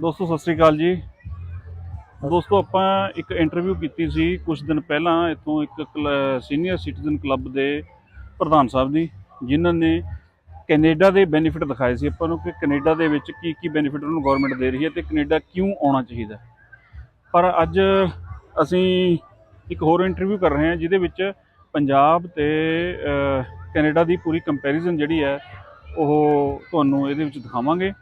ਦੋਸਤੋ, ਸਤਿ ਸ੍ਰੀ ਅਕਾਲ ਜੀ। ਦੋਸਤੋ, ਆਪਾਂ ਇੱਕ ਇੰਟਰਵਿਊ ਕੀਤੀ ਸੀ ਕੁਝ ਦਿਨ ਪਹਿਲਾਂ ਇੱਥੋਂ ਇੱਕ ਸੀਨੀਅਰ ਸਿਟੀਜ਼ਨ ਕਲੱਬ ਦੇ ਪ੍ਰਧਾਨ ਸਾਹਿਬ ਦੀ, ਜਿਨ੍ਹਾਂ ਨੇ ਕੈਨੇਡਾ ਦੇ ਬੈਨੀਫਿਟ ਦਿਖਾਏ ਸੀ। ਆਪਾਂ ਨੂੰ ਕਿ ਕੈਨੇਡਾ ਦੇ ਵਿੱਚ ਕੀ ਕੀ ਬੈਨੀਫਿਟ ਉਹਨੂੰ ਗਵਰਨਮੈਂਟ ਦੇ ਰਹੀ ਹੈ ਤੇ ਕੈਨੇਡਾ ਕਿਉਂ ਆਉਣਾ ਚਾਹੀਦਾ ਪਰ ਅੱਜ ਅਸੀਂ ਇੱਕ ਹੋਰ ਇੰਟਰਵਿਊ ਕਰ ਰਹੇ ਹਾਂ, ਜਿਹਦੇ ਵਿੱਚ ਪੰਜਾਬ ਤੇ ਕੈਨੇਡਾ ਦੀ ਪੂਰੀ ਕੰਪੈਰੀਜ਼ਨ ਜਿਹੜੀ ਹੈ, ਉਹ ਤੁਹਾਨੂੰ ਇਹਦੇ ਵਿੱਚ ਦਿਖਾਵਾਂਗੇ।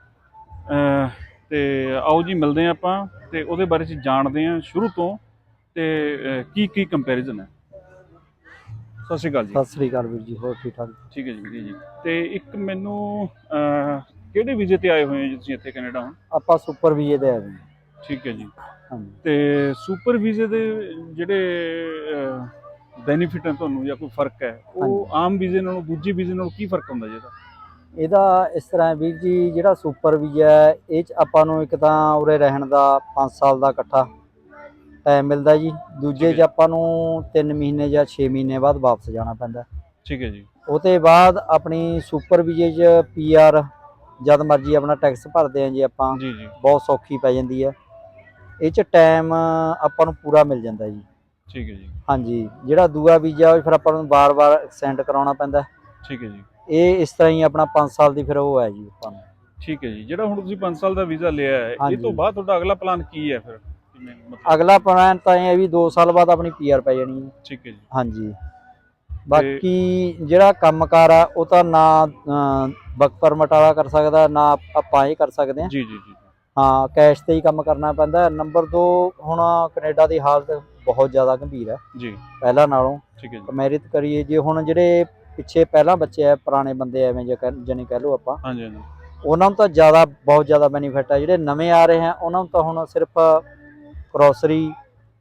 ਤੇ ਆਓ ਜੀ ਮਿਲਦੇ ਹਾਂ ਆਪਾਂ ਤੇ ਉਹਦੇ ਬਾਰੇ ਚ ਜਾਣਦੇ ਹਾਂ ਸ਼ੁਰੂ ਤੋਂ ਤੇ ਕੀ ਕੀ ਕੰਪੈਰੀਜ਼ਨ ਹੈ? ਸਤਿ ਸ਼੍ਰੀ ਅਕਾਲ ਜੀ। ਸਤਿ ਸ੍ਰੀ ਅਕਾਲ ਵੀਰ ਜੀ ਹੋਰ ਠੀਕ ਠਾਕ? ਠੀਕ ਹੈ ਜੀ ਜੀ। ਤੇ ਇੱਕ ਮੈਨੂੰ ਕਿਹੜੇ ਵੀਜ਼ੇ ਤੇ ਆਏ ਹੋਏ ਹੋ ਜੀ ਤੁਸੀਂ ਇੱਥੇ ਕੈਨੇਡਾ ਹੁਣ? ਆਪਾਂ ਸੁਪਰ ਵੀਏ ਦੇ ਆਏ ਹਾਂ। ਠੀਕ ਹੈ ਜੀ। ਤੇ ਸੁਪਰ ਵੀਜ਼ੇ ਦੇ ਜਿਹੜੇ ਬੈਨੀਫਿਟ ਹੈ ਤੁਹਾਨੂੰ ਜਾਂ ਕੋਈ ਫ਼ਰਕ ਹੈ ਉਹ ਆਮ ਵੀਜ਼ੇ ਨਾਲੋਂ ਦੂਜੇ ਵੀਜ਼ੇ ਨਾਲੋਂ ਕੀ ਫ਼ਰਕ ਹੁੰਦਾ ਜੀ ਇਹਦਾ? ਇਹਦਾ ਇਸ ਤਰ੍ਹਾਂ ਵੀਰ ਜੀ ਜਿਹੜਾ ਸੁਪਰ ਵੀਜ਼ਾ ਹੈ ਇਹ ਚ ਆਪਾਂ ਨੂੰ ਇੱਕ ਤਾਂ ਉਰੇ ਰਹਿਣ ਦਾ 5 ਸਾਲ ਦਾ ਇਕੱਠਾ ਟਾਈਮ ਮਿਲਦਾ ਜੀ। ਦੂਜੇ ਚ। ਆਪਾਂ ਨੂੰ 3 ਮਹੀਨੇ ਜਾਂ 6 ਮਹੀਨੇ ਬਾਅਦ ਵਾਪਸ ਜਾਣਾ ਪੈਂਦਾ। ਠੀਕ ਹੈ ਜੀ। ਉਹਦੇ ਬਾਅਦ ਆਪਣੀ ਸੁਪਰ ਵੀਜ਼ੇ ਚ ਪੀਆਰ ਜਦ ਮਰਜ਼ੀ ਆਪਣਾ ਟੈਕਸ ਭਰਦੇ ਆਂ ਜੀ ਆਪਾਂ ਜੀ ਜੀ। ਬਹੁਤ ਸੌਖੀ ਪੈ ਜਾਂਦੀ ਹੈ। ਇਹ ਚ ਟਾਈਮ ਆਪਾਂ ਨੂੰ ਪੂਰਾ ਮਿਲ ਜਾਂਦਾ ਜੀ। ਠੀਕ ਹੈ ਜੀ। ਹਾਂਜੀ ਜਿਹੜਾ ਦੂਆ ਵੀਜ਼ਾ ਉਹ ਫਿਰ ਆਪਾਂ ਨੂੰ ਬਾਰ-ਬਾਰ ਐਕਸਟੈਂਡ ਕਰਾਉਣਾ ਪੈਂਦਾ। ਠੀਕ ਹੈ ਜੀ। ਇਹ ਇਸ ਤਰ੍ਹਾਂ ਹੀ ਆਪਣਾ 5 ਸਾਲ ਦੀ ਫਿਰ ਉਹ ਹੈ ਜੀ ਆਪਾਂ ਨੂੰ। ਠੀਕ ਹੈ ਜੀ। ਜਿਹੜਾ ਹੁਣ ਤੁਸੀਂ 5 ਸਾਲ ਦਾ ਵੀਜ਼ਾ ਲਿਆ ਹੈ ਇਹ। ਤੋਂ ਬਾਅਦ ਤੁਹਾਡਾ ਅਗਲਾ ਪਲਾਨ ਕੀ ਹੈ ਫਿਰ? ਕਿਵੇਂ ਮਤਲਬ ਅਗਲਾ ਪਲਾਨ ਤਾਂ ਇਹ ਹੈ ਵੀ 2 ਸਾਲ ਬਾਅਦ ਆਪਣੀ ਪੀਆਰ ਪੈ ਜਾਣੀ ਹੈ। ਠੀਕ ਹੈ ਜੀ। ਹਾਂਜੀ। ਬਾਕੀ ਜਿਹੜਾ ਕੰਮਕਾਰ ਆ ਉਹ ਤਾਂ ਨਾ ਵਰਕ ਪਰਮਿਟ ਵਾਲਾ ਕਰ ਸਕਦਾ ਨਾ ਆਪਾਂ ਇਹ ਕਰ ਸਕਦੇ ਹਾਂ। ਜੀ ਜੀ ਜੀ ਹਾਂ ਕੈਸ਼ ਤੇ ਹੀ ਕੰਮ ਕਰਨਾ ਪੈਂਦਾ ਨੰਬਰ 2 ਹੁਣ ਕੈਨੇਡਾ ਦੀ ਹਾਲਤ ਬਹੁਤ ਜ਼ਿਆਦਾ ਗੰਭੀਰ ਹੈ। ਜੀ। ਪਹਿਲਾਂ ਨਾਲੋਂ। ਠੀਕ ਹੈ ਜੀ। ਕੰਪੈਰੀਤ ਕਰੀਏ ਜੇ ਹੁਣ ਜਿਹੜੇ ਪਿੱਛੇ ਪਹਿਲਾਂ ਬੱਚੇ ਆ ਪੁਰਾਣੇ ਬੰਦੇ ਐਵੇਂ ਜੇ ਜਾਣੀ ਕਹਿ ਲਓ ਆਪਾਂ। ਹਾਂਜੀ ਹਾਂਜੀ। ਉਹਨਾਂ ਨੂੰ ਤਾਂ ਜ਼ਿਆਦਾ ਬਹੁਤ ਜ਼ਿਆਦਾ ਬੈਨੀਫਿਟ ਹੈ ਜਿਹੜੇ ਨਵੇਂ ਆ ਰਹੇ ਆ ਉਹਨਾਂ ਨੂੰ ਤਾਂ ਹੁਣ ਸਿਰਫ ਗਰੋਸਰੀ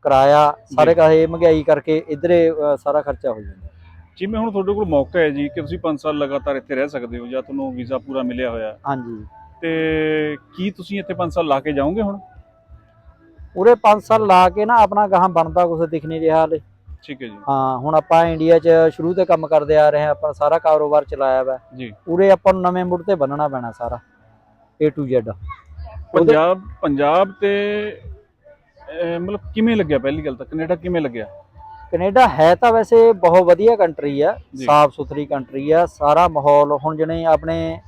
ਕਿਰਾਇਆ ਸਾਰੇ ਕਾਹੇ ਮਹਿੰਗਾਈ ਕਰਕੇ ਇਧਰੇ ਸਾਰਾ ਖਰਚਾ ਹੋ ਜਾਂਦਾ। ਜਿਵੇਂ ਹੁਣ ਤੁਹਾਡੇ ਕੋਲ ਮੌਕਾ ਹੈ ਜੀ ਕਿ ਤੁਸੀਂ 5 ਸਾਲ ਲਗਾਤਾਰ ਇੱਥੇ ਰਹਿ ਸਕਦੇ ਹੋ ਜਾਂ ਤੁਹਾਨੂੰ ਵੀਜ਼ਾ ਪੂਰਾ ਮਿਲਿਆ ਹੋਇਆ। ਹਾਂਜੀ। ਤੇ ਕੀ ਤੁਸੀਂ ਇੱਥੇ 5 ਸਾਲ ਲਾ ਕੇ ਜਾਓਗੇ ਹੁਣ? ਉਰੇ 5 ਸਾਲ ਲਾ ਕੇ ਨਾ ਆਪਣਾ ਗਾਹਾਂ ਬਣਦਾ ਕੁਝ ਦਿਖ ਨਹੀਂ ਰਿਹਾ ਹਲੇ। ਠੀਕ ਹੈ ਜੀ। ਹਾਂ ਹੁਣ ਆਪਾਂ ਇੰਡੀਆ 'ਚ ਸ਼ੁਰੂ ਤੋਂ ਕੰਮ ਕਰਦੇ ਆ ਰਹੇ ਆਪਾਂ ਸਾਰਾ ਕਾਰੋਬਾਰ ਚਲਾਇਆ ਵਾ। ਜੀ। ਉਰੇ ਆਪਾਂ ਨੂੰ ਨਵੇਂ ਮੁੜ ਤੇ ਬੰਨਣਾ ਪੈਣਾ ਸਾਰਾ A to Z Punjab Punjab ਤੇ ਅਹ, ਮਤਲਬ ਕਿਵੇਂ ਲੱਗਿਆ ਪਹਿਲੀ ਗੱਲ ਤਾਂ? ਕੈਨੇਡਾ ਕਿਵੇਂ ਲੱਗਿਆ? ਕੈਨੇਡਾ ਹੈ ਤਾਂ ਵੈਸੇ ਬਹੁਤ ਵਧੀਆ ਕੰਟਰੀ ਆ ਜੀ। ਸਾਫ਼ ਸੁਥਰੀ ਕੰਟਰੀ ਆ ਸਾਰਾ ਮਾਹੌਲ ਹੁਣ ਜਿਹੜੇ ਆਪਣੇ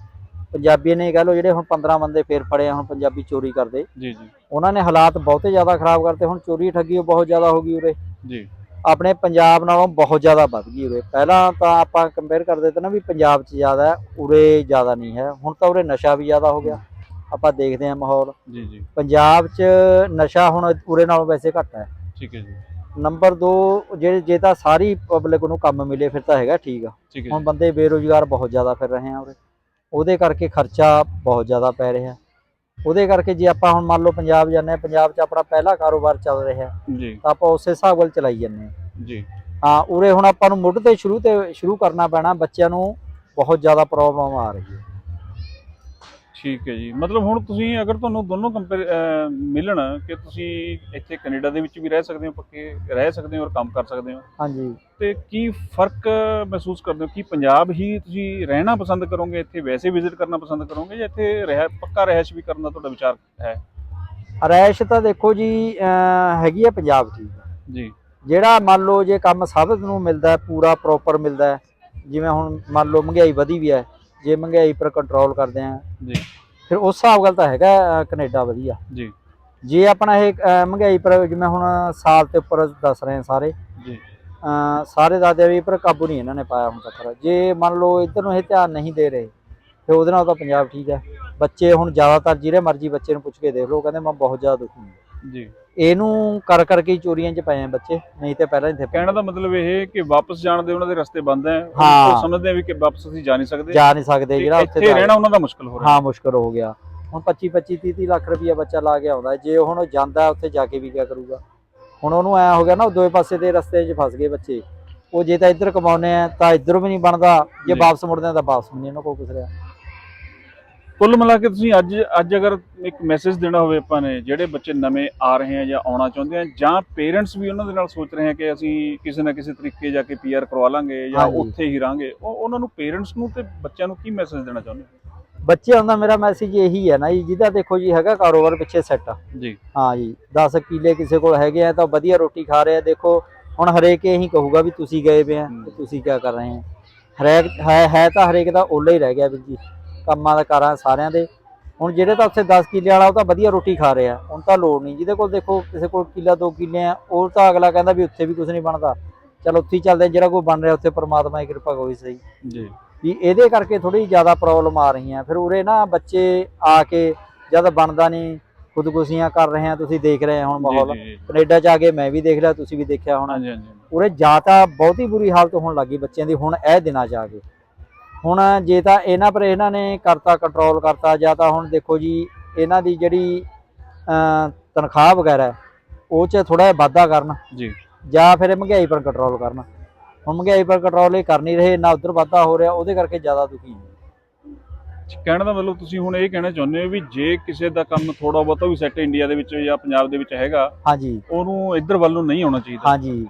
ਪੰਜਾਬੀ ਨੇ ਕਹ ਲਓ ਜਿਹੜੇ ਹੁਣ 15 ਬੰਦੇ ਫੇਰ ਫੜੇ ਆ ਹੁਣ ਪੰਜਾਬੀ ਚੋਰੀ ਕਰਦੇ। ਜੀ ਜੀ। ਉਹਨਾਂ ਨੇ ਹਾਲਾਤ ਬਹੁਤੇ ਜ਼ਿਆਦਾ ਖਰਾਬ ਕਰਤੇ ਹੁਣ ਚੋਰੀ ਠੱਗੀ ਬਹੁਤ ਜ਼ਿਆਦਾ ਹੋ ਗਈ ਉਰੇ। ਜੀ। ਆਪਣੇ ਪੰਜਾਬ ਨਾਲੋਂ ਬਹੁਤ ਜ਼ਿਆਦਾ ਵੱਧ ਗਈ ਉਰੇ। ਪਹਿਲਾਂ ਤਾਂ ਆਪਾਂ ਕੰਪੇਅਰ ਕਰਦੇ ਤੇ ਨਾ ਵੀ ਪੰਜਾਬ 'ਚ ਜ਼ਿਆਦਾ ਉਰੇ ਜ਼ਿਆਦਾ ਨਹੀਂ ਹੈ। ਹੁਣ ਤਾਂ ਉਰੇ ਨਸ਼ਾ ਵੀ ਜ਼ਿਆਦਾ ਹੋ ਗਿਆ। ਆਪਾਂ ਦੇਖਦੇ ਹਾਂ ਮਾਹੌਲ। ਜੀ ਜੀ। ਪੰਜਾਬ 'ਚ ਨਸ਼ਾ ਹੁਣ ਉਰੇ ਨਾਲੋਂ ਵੈਸੇ ਘੱਟ ਹੈ। ਠੀਕ ਹੈ ਜੀ। ਨੰਬਰ 2 ਜੇ ਜੇ ਤਾਂ ਸਾਰੀ ਪਬਲਿਕ ਨੂੰ ਕੰਮ ਮਿਲੇ ਫਿਰ ਤਾਂ ਹੈਗਾ ਠੀਕ ਆ। ਹੁਣ ਬੰਦੇ ਬੇਰੋਜ਼ਗਾਰ ਬਹੁਤ ਜ਼ਿਆਦਾ ਫਿਰ ਰਹੇ ਆ ਉਰੇ। ਉਹਦੇ ਕਰਕੇ ਖਰਚਾ ਬਹੁਤ ਜ਼ਿਆਦਾ ਪੈ ਰਿਹਾ। ਉਹਦੇ ਕਰਕੇ ਜੇ ਆਪਾਂ ਹੁਣ ਮੰਨ ਲਓ ਪੰਜਾਬ ਜਾਂਦੇ ਹਾਂ ਪੰਜਾਬ 'ਚ ਆਪਣਾ ਪਹਿਲਾ ਕਾਰੋਬਾਰ ਚੱਲ ਰਿਹਾ ਜੀ। ਤਾਂ ਆਪਾਂ ਉਸੇ ਹਿਸਾਬ ਨਾਲ ਚਲਾਈ ਜਾਂਦੇ ਹਾਂ। ਜੀ। ਹਾਂ ਉਰੇ ਹੁਣ ਆਪਾਂ ਨੂੰ ਮੁੱਢ ਤੇ ਸ਼ੁਰੂ ਤੇ ਸ਼ੁਰੂ ਕਰਨਾ ਪੈਣਾ ਬੱਚਿਆਂ ਨੂੰ ਬਹੁਤ ਜ਼ਿਆਦਾ ਪ੍ਰੋਬਲਮ ਆ ਰਹੀ ਹੈ। ਠੀਕ ਹੈ ਜੀ। ਮਤਲਬ ਹੁਣ ਤੁਸੀਂ ਅਗਰ ਤੁਹਾਨੂੰ ਦੋਨੋਂ ਕੰਪੇਅਰ ਮਿਲਣ ਕਿ ਤੁਸੀਂ ਇੱਥੇ ਕੈਨੇਡਾ ਦੇ ਵਿੱਚ ਵੀ ਰਹਿ ਸਕਦੇ ਹੋ ਪੱਕੇ ਰਹਿ ਸਕਦੇ ਹੋ ਔਰ ਕੰਮ ਕਰ ਸਕਦੇ ਹੋ ਹਾਂਜੀ। ਤੇ ਕੀ ਫ਼ਰਕ ਮਹਿਸੂਸ ਕਰਦੇ ਹੋ? ਕਿ ਪੰਜਾਬ ਹੀ ਤੁਸੀਂ ਰਹਿਣਾ ਪਸੰਦ ਕਰੋਗੇ ਇੱਥੇ ਵੈਸੇ ਵਿਜ਼ਿਟ ਕਰਨਾ ਪਸੰਦ ਕਰੋਗੇ ਜਾਂ ਇੱਥੇ ਰਹਿ ਪੱਕਾ ਰਹਿਸ਼ ਵੀ ਕਰਨ ਦਾ ਤੁਹਾਡਾ ਵਿਚਾਰ ਹੈ? ਰੈਸ਼ ਤਾਂ ਦੇਖੋ ਜੀ ਹੈਗੀ ਹੈ ਪੰਜਾਬ ਹੀ। ਜੀ। ਜਿਹੜਾ ਮੰਨ ਲਓ ਜੇ ਕੰਮ ਸਭ ਨੂੰ ਮਿਲਦਾ ਪੂਰਾ ਪ੍ਰੋਪਰ ਮਿਲਦਾ ਜਿਵੇਂ ਹੁਣ ਮੰਨ ਲਓ ਮਹਿੰਗਾਈ ਵਧੀ ਵੀ ਹੈ ਜੇ ਮਹਿੰਗਾਈ ਪਰ ਕੰਟਰੋਲ ਕਰਦੇ ਆ। ਜੀ। ਫਿਰ ਉਸ ਹਿਸਾਬ ਗੱਲ ਤਾਂ ਹੈਗਾ ਕੈਨੇਡਾ ਵਧੀਆ। ਜੀ। ਜੇ ਆਪਣਾ ਇਹ ਮਹਿੰਗਾਈ ਪਰ ਜਿਵੇਂ ਹੁਣ ਸਾਲ ਤੇ ਉੱਪਰ ਦੱਸ ਰਹੇ ਸਾਰੇ ਜੀ। ਸਾਰੇ ਦਾਦੇ ਵੀ ਪਰ ਕਾਬੂ ਨਹੀਂ ਇਹਨਾਂ ਨੇ ਪਾਇਆ ਹੁਣ ਤੱਕ। ਜੇ ਮੰਨ ਲਓ ਇੱਧਰ ਨੂੰ ਇਹ ਧਿਆਨ ਨਹੀਂ ਦੇ ਰਹੇ ਫਿਰ ਉਹਦੇ ਨਾਲ ਤਾਂ ਪੰਜਾਬ ਠੀਕ ਹੈ ਬੱਚੇ ਹੁਣ ਜ਼ਿਆਦਾਤਰ ਜਿਹੜੇ ਮਰਜ਼ੀ ਬੱਚੇ ਨੂੰ ਪੁੱਛ ਕੇ ਦੇਖ ਲਓ ਕਹਿੰਦੇ ਮੈਂ ਬਹੁਤ ਜ਼ਿਆਦਾ ਦੁਖੀ ਹਾਂ। ਜੀ। ਇਹਨੂੰ ਕਰ ਕਰਕੇ ਚੋਰੀਆਂ 'ਚ ਪਏ ਆ ਬੱਚੇ ਨਹੀਂ ਤੇ ਪਹਿਲਾਂ ਹੀ ਥੇ ਕਹਿਣ ਦਾ ਮਤਲਬ ਇਹ ਕਿ ਵਾਪਸ ਜਾਣ ਦੇ ਉਹਨਾਂ ਦੇ ਰਸਤੇ ਬੰਦ ਹੈ। ਉਹ। ਸਮਝਦੇ ਆ ਵੀ ਕਿ ਵਾਪਸ ਅਸੀਂ ਜਾ ਨਹੀਂ ਸਕਦੇ। ਜਾ ਨਹੀਂ ਸਕਦੇ ਜਿਹੜਾ ਉੱਥੇ ਇੱਥੇ ਰਹਿਣਾ ਉਹਨਾਂ ਦਾ ਮੁਸ਼ਕਲ ਹੋ ਰਿਹਾ। ਹਾਂ ਮੁਸ਼ਕਲ ਹੋ ਗਿਆ। ਹੁਣ 25 25 30 30 ਲੱਖ ਰੁਪਈਆ ਬੱਚਾ ਲਾ ਕੇ ਆਉਂਦਾ। ਜੇ ਹੁਣ ਉਹ ਜਾਂਦਾ ਉੱਥੇ ਜਾ ਕੇ ਵੀ ਕੀ ਕਰੂਗਾ? ਹੁਣ ਉਹਨੂੰ ਐ ਹੋ ਗਿਆ ਨਾ ਉਹ ਦੋਵੇਂ ਪਾਸੇ ਦੇ ਰਸਤੇ 'ਚ ਫਸ ਗਏ ਬੱਚੇ। ਉਹ ਜੇ ਤਾਂ ਇੱਧਰ ਕਮਾਉਨੇ ਆ ਤਾਂ ਇੱਧਰ ਵੀ ਨਹੀਂ ਬਣਦਾ। ਜੇ। ਵਾਪਸ ਮੁੜਦੇ ਆ ਤਾਂ ਵਾਪਸ ਨਹੀਂ ਉਹਨਾਂ ਕੋਲ ਕੁਛ ਰਿਹਾ। ਕੁੱਲ ਮਿਲਾ ਕੇ ਤੁਸੀਂ ਅੱਜ ਅੱਜ ਅਗਰ ਇੱਕ ਮੈਸੇਜ ਦੇਣਾ ਹੋਵੇ ਆਪਾਂ ਨੇ ਜਿਹੜੇ ਬੱਚੇ ਨਵੇਂ ਆ ਰਹੇ ਆ ਜਾਂ ਆਉਣਾ ਚਾਹੁੰਦੇ ਆ ਜਾਂ ਪੇਰੈਂਟਸ ਵੀ ਉਹਨਾਂ ਦੇ ਨਾਲ ਸੋਚ ਰਹੇ ਆ ਕਿ ਅਸੀਂ ਕਿਸੇ ਨਾ ਕਿਸੇ ਤਰੀਕੇ ਜਾ ਕੇ ਪੀਆਰ ਕਰਵਾ ਲਾਂਗੇ ਜਾਂ। ਉੱਥੇ ਹੀ ਰਾਂਗੇ ਉਹ ਉਹਨਾਂ ਨੂੰ ਪੇਰੈਂਟਸ ਨੂੰ ਤੇ ਬੱਚਿਆਂ ਨੂੰ ਕੀ ਮੈਸੇਜ ਦੇਣਾ ਚਾਹੁੰਦੇ ਹੋ? ਬੱਚਿਆਂ ਦਾ ਮੇਰਾ ਮੈਸੇਜ ਇਹੀ ਹੈ ਨਾ ਜੀ ਜਿਹਦਾ ਦੇਖੋ ਜੀ ਹੈਗਾ ਕਾਰੋਬਾਰ ਪਿੱਛੇ ਸੈੱਟ ਜੀ। ਹਾਂ ਜੀ 10 ਕਿੱਲੇ ਕਿਸੇ ਕੋਲ ਹੈਗੇ ਆ ਤਾਂ ਵਧੀਆ ਰੋਟੀ ਖਾ ਰਹੇ ਆ ਦੇਖੋ ਹੁਣ ਹਰੇਕ ਇਹੀ ਕਹੂਗਾ ਵੀ ਤੁਸੀਂ ਗਏ ਆ ਤੇ ਤੁਸੀਂ ਕੀ ਕਰ ਰਹੇ ਆ। ਹਰੇਕ ਹੈ ਹੈ ਤਾਂ ਹਰੇਕ ਦਾ ਓਲਾ ਹੀ ਰਹਿ ਗਿਆ ਵੀਰ ਜੀ। ਕੰਮਾਂ ਦਾ ਕਾਰਾਂ ਸਾਰਿਆਂ ਦੇ। ਹੁਣ ਜਿਹੜੇ ਤਾਂ ਉੱਥੇ 10 ਕਿੱਲੇ ਵਾਲਾ ਉਹ ਤਾਂ ਵਧੀਆ ਰੋਟੀ ਖਾ ਰਿਹਾ। ਹੁਣ ਤਾਂ ਲੋੜ ਨਹੀਂ। ਜਿਹਦੇ ਕੋਲ ਦੇਖੋ ਕਿਸੇ ਕੋਲ ਕਿੱਲਾ 2 ਕਿੱਲੇ ਆ ਉਹ ਤਾਂ ਅਗਲਾ ਕਹਿੰਦਾ ਵੀ ਉੱਥੇ ਵੀ ਕੁਝ ਨਹੀਂ ਬਣਦਾ। ਚਲ ਉੱਥੇ ਹੀ ਚੱਲਦੇ ਜਿਹੜਾ ਕੋਈ ਬਣ ਰਿਹਾ ਉੱਥੇ ਪਰਮਾਤਮਾ ਦੀ ਕਿਰਪਾ ਹੋਈ ਸਹੀ। ਜੀ। ਵੀ ਇਹਦੇ ਕਰਕੇ ਥੋੜੀ ਜ਼ਿਆਦਾ ਪ੍ਰੋਬਲਮ ਆ ਰਹੀਆਂ। ਫਿਰ ਉਰੇ ਨਾ ਬੱਚੇ ਆ ਕੇ ਜਦ ਬਣਦਾ ਨਹੀਂ ਖੁਦਕੁਸ਼ੀਆਂ ਕਰ ਰਹੇ ਆ ਤੁਸੀਂ ਦੇਖ ਰਹੇ ਹੋ ਹੁਣ ਮਾਹੌਲ। ਕੈਨੇਡਾ ਚ ਆ ਕੇ ਮੈਂ ਵੀ ਦੇਖ ਲਿਆ ਤੁਸੀਂ ਵੀ ਦੇਖਿਆ ਹੋਣਾ। ਉਰੇ ਜਾਂ ਤਾਂ ਬਹੁਤੀ ਬੁਰੀ ਹਾਲਤ ਹੋਣ ਲੱਗੀ ਬੱਚਿਆਂ ਦੀ ਹੁਣ ਇਹ ਦਿਨਾਂ ਚ ਆ ਕੇ। ਹੁਣ ਜੇ ਤਾਂ ਇਹਨਾਂ ਪਰ ਇਹਨਾਂ ਨੇ ਕਰਤਾ ਕੰਟਰੋਲ ਕਰਤਾ ਜਾਂ ਤਾਂ ਹੁਣ ਦੇਖੋ ਜੀ ਇਹਨਾਂ ਦੀ ਜਿਹੜੀ ਤਨਖਾਹ ਵਗੈਰਾ ਹੈ, ਉਹ ਚ ਥੋੜਾ ਜਿਹਾ ਵਾਧਾ ਕਰਨ। ਜੀ। ਜਾਂ ਫਿਰ ਮਹਿੰਗਾਈ ਪਰ ਕੰਟਰੋਲ ਕਰਨ। ਹੁਣ ਮਹਿੰਗਾਈ ਪਰ ਕੰਟਰੋਲ ਇਹ ਕਰ ਨਹੀਂ ਰਹੇ ਨਾ ਉਧਰ ਵਾਧਾ ਹੋ ਰਿਹਾ ਉਹਦੇ ਕਰਕੇ ਜ਼ਿਆਦਾ ਦੁਖੀ ਨੇ ਕਹਿਣ ਦਾ ਮਤਲਬ ਤੁਸੀਂ ਹੁਣ ਇਹ ਕਹਿਣਾ ਚਾਹੁੰਦੇ ਹੋ ਵੀ ਜੇ ਕਿਸੇ ਦਾ ਕੰਮ ਥੋੜਾ ਬਹੁਤਾ ਵੀ ਸੈੱਟ ਇੰਡੀਆ ਦੇ ਵਿੱਚ ਜਾਂ ਪੰਜਾਬ ਦੇ ਵਿੱਚ ਹੈਗਾ ਹਾਂਜੀ। ਉਹਨੂੰ ਇੱਧਰ ਵੱਲ ਨੂੰ ਨਹੀਂ ਆਉਣਾ ਚਾਹੀਦਾ। ਹਾਂਜੀ।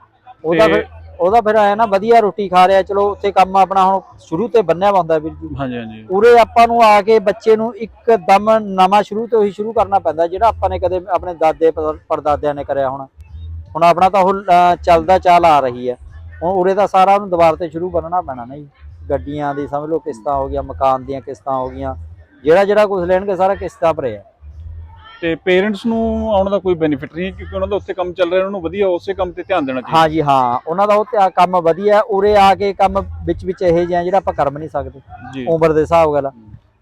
ਉਹਦਾ ਫਿਰ ਉਹਦਾ ਫਿਰ ਆਇਆ ਨਾ ਵਧੀਆ ਰੋਟੀ ਖਾ ਰਿਹਾ ਚਲੋ ਉੱਥੇ ਕੰਮ ਆਪਣਾ ਹੁਣ ਸ਼ੁਰੂ ਤੇ ਬੰਨਿਆ ਹੁੰਦਾ ਵੀਰ ਜੀ। ਹਾਂਜੀ ਹਾਂਜੀ। ਉਰੇ ਆਪਾਂ ਨੂੰ ਆ ਕੇ ਬੱਚੇ ਨੂੰ ਇੱਕਦਮ ਨਵਾਂ ਸ਼ੁਰੂ ਤੋਂ ਹੀ ਸ਼ੁਰੂ ਕਰਨਾ ਪੈਂਦਾ ਜਿਹੜਾ ਆਪਾਂ ਨੇ ਕਦੇ ਆਪਣੇ ਦਾਦੇ ਪਰ- ਪੜਦਾਦਿਆਂ ਨੇ ਕਰਿਆ ਹੋਣਾ। ਹੁਣ ਆਪਣਾ ਤਾਂ ਉਹ ਚੱਲਦਾ ਚਾਲ ਆ ਰਹੀ ਹੈ। ਹੁਣ ਉਰੇ ਤਾਂ ਸਾਰਾ ਉਹਨੂੰ ਦੁਬਾਰਾ ਤੇ ਸ਼ੁਰੂ ਕਰਨਾ ਪੈਣਾ ਨਾ ਜੀ। ਗੱਡੀਆਂ ਦੀ ਸਮਝ ਲਓ ਕਿਸ਼ਤਾਂ ਹੋ ਗਈਆਂ ਮਕਾਨ ਦੀਆਂ ਕਿਸ਼ਤਾਂ ਹੋ ਗਈਆਂ ਜਿਹੜਾ ਜਿਹੜਾ ਕੁਝ ਲੈਣਗੇ ਸਾਰਾ ਕਿਸ਼ਤਾਂ ਭਰੇ ਆ। ਤੇ ਪੇਰੈਂਟਸ ਨੂੰ ਆਉਣ ਦਾ ਕੋਈ ਬੈਨੀਫਿਟ ਨਹੀਂ ਕਿਉਂਕਿ ਉਹਨਾਂ ਦਾ ਉੱਥੇ ਕੰਮ ਚੱਲ ਰਿਹਾ ਉਹਨਾਂ ਨੂੰ ਵਧੀਆ ਉਸੇ ਕੰਮ ਤੇ ਧਿਆਨ ਦੇਣਾ ਚਾਹੀਦਾ। ਹਾਂਜੀ ਹਾਂ ਉਹਨਾਂ ਦਾ ਉਹ ਤੇ ਆ ਕੰਮ ਵਧੀਆ ਹੈ। ਉਰੇ ਆ ਕੇ ਕੰਮ ਵਿੱਚ ਵਿੱਚ ਇਹੋ ਜਿਹੇ ਜਿਹੜਾ ਆਪਾਂ ਕਰ ਵੀ ਨਹੀਂ ਸਕਦੇ ਉਮਰ ਦੇ ਹਿਸਾਬ ਨਾਲ।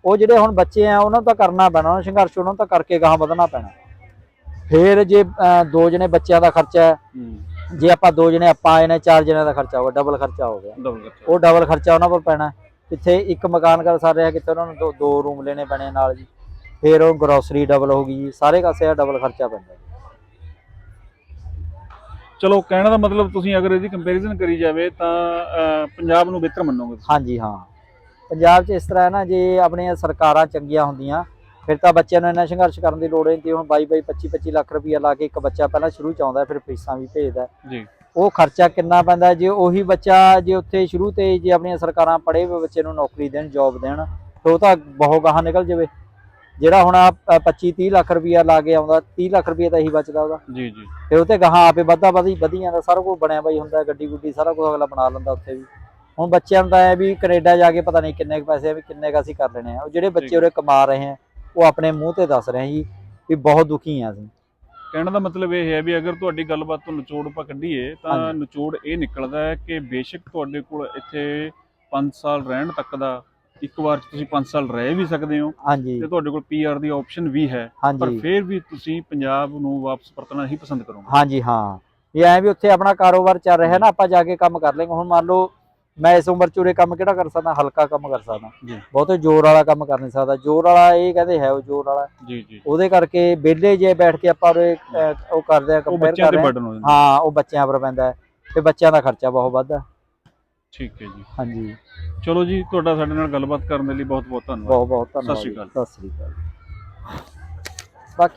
ਉਹ ਜਿਹੜੇ ਹੁਣ ਬੱਚੇ ਆ ਉਹਨਾਂ ਨੂੰ ਤਾਂ ਕਰਨਾ ਪੈਣਾ ਉਹਨਾਂ ਸੰਘਰਸ਼ ਉਹਨਾਂ ਨੂੰ ਤਾਂ ਕਰਕੇ ਗਾਹਾਂ ਵਧਣਾ ਪੈਣਾ। ਫੇਰ ਜੇ ਦੋ ਜਣੇ ਬੱਚਿਆਂ ਦਾ ਖਰਚਾ ਜੇ ਆਪਾਂ ਦੋ ਜਣੇ ਆਪਾਂ ਆਏ ਨੇ ਚਾਰ ਜਣਿਆਂ ਦਾ ਖਰਚਾ ਹੋਗਾ ਡਬਲ ਖਰਚਾ ਹੋ ਗਿਆ। ਉਹ ਡਬਲ ਖਰਚਾ ਉਹਨਾਂ ਪਰ ਪੈਣਾ ਕਿੱਥੇ ਇੱਕ ਮਕਾਨ ਕਰ ਸਕਦੇ ਆ ਕਿੱਥੇ ਉਹਨਾਂ ਨੂੰ ਦੋ ਰੂਮ ਲੈਣੇ ਪੈਣੇ ਨਾਲ ਜੀ। ਫੇਰ ਉਹ ਗਰੋਸਰੀ ਡਬਲ ਹੋ ਗਈ ਜੀ ਸਾਰੇ ਕਾਸੇ ਦਾ ਡਬਲ ਖਰਚਾ ਪੈਂਦਾ ਜੀ। ਚਲੋ ਕਹਿਣ ਦਾ ਮਤਲਬ ਤੁਸੀਂ ਅਗਰ ਇਹਦੀ ਕੰਪੈਰੀਜ਼ਨ ਕਰੀ ਜਾਵੇ ਤਾਂ ਅਹ, ਪੰਜਾਬ ਨੂੰ ਬਿਹਤਰ ਮੰਨੋਗੇ ਤੁਸੀਂ? ਹਾਂਜੀ ਹਾਂ। ਪੰਜਾਬ 'ਚ ਇਸ ਤਰ੍ਹਾਂ ਹੈ ਨਾ ਜੇ ਆਪਣੀਆਂ ਸਰਕਾਰਾਂ ਚੰਗੀਆਂ ਹੁੰਦੀਆਂ ਫਿਰ ਤਾਂ ਬੱਚਿਆਂ ਨੂੰ ਇੰਨਾ ਸੰਘਰਸ਼ ਕਰਨ ਦੀ ਲੋੜ ਨਹੀਂ ਸੀ। ਹੁਣ 22 22 25 25 ਲੱਖ ਰੁਪਈਆ ਲਾ ਕੇ ਇੱਕ ਬੱਚਾ ਪਹਿਲਾਂ ਸ਼ੁਰੂ ਚ ਆਉਂਦਾ ਫਿਰ ਫੀਸਾਂ ਵੀ ਭੇਜਦਾ। ਜੀ। ਉਹ ਖਰਚਾ ਕਿੰਨਾ ਪੈਂਦਾ ਜੇ ਉਹੀ ਬੱਚਾ ਜੇ ਉੱਥੇ ਸ਼ੁਰੂ ਤੇ ਜੇ ਆਪਣੀਆਂ ਸਰਕਾਰਾਂ ਪੜ੍ਹੇ ਹੋਏ ਬੱਚੇ ਨੂੰ ਨੌਕਰੀ ਦੇਣ ਜੌਬ ਦੇਣ ਤੇ ਉਹ ਤਾਂ ਬਹੁਤ ਗਾਹਾਂ ਨਿਕਲ ਜਾਵੇ। ਜਿਹੜਾ ਹੁਣ 25 30 ਲੱਖ ਰੁਪਈਆ ਲਾ ਕੇ ਆਉਂਦਾ 30 ਲੱਖ ਰੁਪਈਆ ਤਾਂ ਇਹੀ ਬਚਦਾ ਉਹਦਾ। ਜੀ ਜੀ। ਤੇ ਉਹ ਤੇ ਗਾਹਾਂ ਆਪੇ ਵੱਧਾ ਵਧੀ ਵਧੀ ਜਾਂਦਾ ਸਾਰਾ ਕੁਝ ਬਣਿਆ ਬਾਈ ਹੁੰਦਾ ਗੱਡੀ ਗੁੱਡੀ ਸਾਰਾ ਕੁਝ ਅਗਲਾ ਬਣਾ ਲੈਂਦਾ ਉੱਥੇ ਵੀ। ਹੁਣ ਬੱਚਿਆਂ ਤਾਂ ਐ ਵੀ ਕੈਨੇਡਾ ਜਾ ਕੇ ਪਤਾ ਨਹੀਂ ਕਿੰਨੇ ਪੈਸੇ ਆ ਵੀ ਕਿੰਨੇ ਕੁ ਅਸੀਂ ਕਰ ਲੈਣੇ ਆ। ਉਹ ਜਿਹੜੇ ਬੱਚੇ ਉਰੇ ਕਮਾ ਰਹੇ ਆ ਉਹ ਆਪਣੇ ਮੂੰਹ ਤੇ ਦੱਸ ਰਹੇ ਆ ਜੀ ਵੀ ਬਹੁਤ ਦੁਖੀ ਆ ਅਸੀਂ। ਕਹਿਣ ਦਾ ਮਤਲਬ ਇਹ ਹੈ ਵੀ ਅਗਰ ਤੁਹਾਡੀ ਗੱਲਬਾਤ ਤੋਂ ਨਿਚੋੜ ਆਪਾਂ ਕੱਢੀਏ ਤਾਂ। ਨਿਚੋੜ ਇਹ ਨਿਕਲਦਾ ਹੈ ਕਿ ਬੇਸ਼ੱਕ ਤੁਹਾਡੇ ਕੋਲ ਇੱਥੇ 5 ਸਾਲ ਰਹਿਣ ਤੱਕ ਦਾ ਇੱਕ ਵਾਰ ਤੁਸੀਂ 5 ਸਾਲ ਰਹਿ ਵੀ ਸਕਦੇ ਹੋ ਹਾਂਜੀ। ਤੇ ਤੁਹਾਡੇ ਕੋਲ ਪੀਆਰ ਦੀ ਆਪਸ਼ਨ ਵੀ ਹੈ ਪਰ ਫਿਰ ਵੀ ਤੁਸੀਂ ਪੰਜਾਬ ਨੂੰ ਵਾਪਸ ਪਰਤਣਾ ਹੀ ਪਸੰਦ ਕਰੋਗੇ। ਹਾਂਜੀ ਹਾਂ। ਇਹ ਐ ਵੀ ਉੱਥੇ ਆਪਣਾ ਕਾਰੋਬਾਰ ਚੱਲ ਰਿਹਾ ਨਾ ਆਪਾਂ ਜਾ ਕੇ ਕੰਮ ਕਰ ਲੇਂਗੇ ਹੁਣ ਮੰਨ ਲਓ ਮੈਂ ਇਸ ਉਮਰ ਚ ਉਰੇ ਕੰਮ ਕਿਹੜਾ ਕਰ ਸਕਦਾ? ਹਲਕਾ ਕੰਮ ਕਰ ਸਕਦਾ। ਬਹੁਤੇ ਜ਼ੋਰ ਵਾਲਾ ਕੰਮ ਕਰ ਨਹੀਂ ਸਕਦਾ। ਜ਼ੋਰ ਵਾਲਾ ਇਹ ਕਹਿੰਦੇ ਹੈ ਉਹ ਜ਼ੋਰ ਵਾਲਾ। ਜੀ ਜੀ। ਉਹਦੇ ਕਰਕੇ ਵਿਹਲੇ ਜੇ ਬੈਠ ਕੇ ਆਪਾਂ ਉਹ ਕਰਦੇ ਆ ਕੰਪੇਅਰ ਬੱਚਿਆਂ ਕਰ ਤੇ ਰਹੇ ਆ। ਬਰਡਨ ਹੋ ਉਹ ਬੱਚਿਆਂ ਪਰ ਪੈਂਦਾ ਤੇ ਬੱਚਿਆਂ ਦਾ ਖਰਚਾ ਬਹੁਤ ਵੱਧਦਾ। ਠੀਕ ਹੈ ਜੀ ਹਾਂਜੀ ਚਲੋ ਜੀ ਤੁਹਾਡਾ ਸਾਡੇ ਨਾਲ ਗੱਲਬਾਤ ਕਰਨ ਦੇ ਲਈ ਬਹੁਤ ਬਹੁਤ ਧੰਨਵਾਦ ਬਹੁਤ ਬਹੁਤ ਧੰਨਵਾਦ ਸਤਿ ਸ਼੍ਰੀ। ਅਕਾਲ। ਸਤਿ ਸ੍ਰੀ ਅਕਾਲ ਬਾਕੀ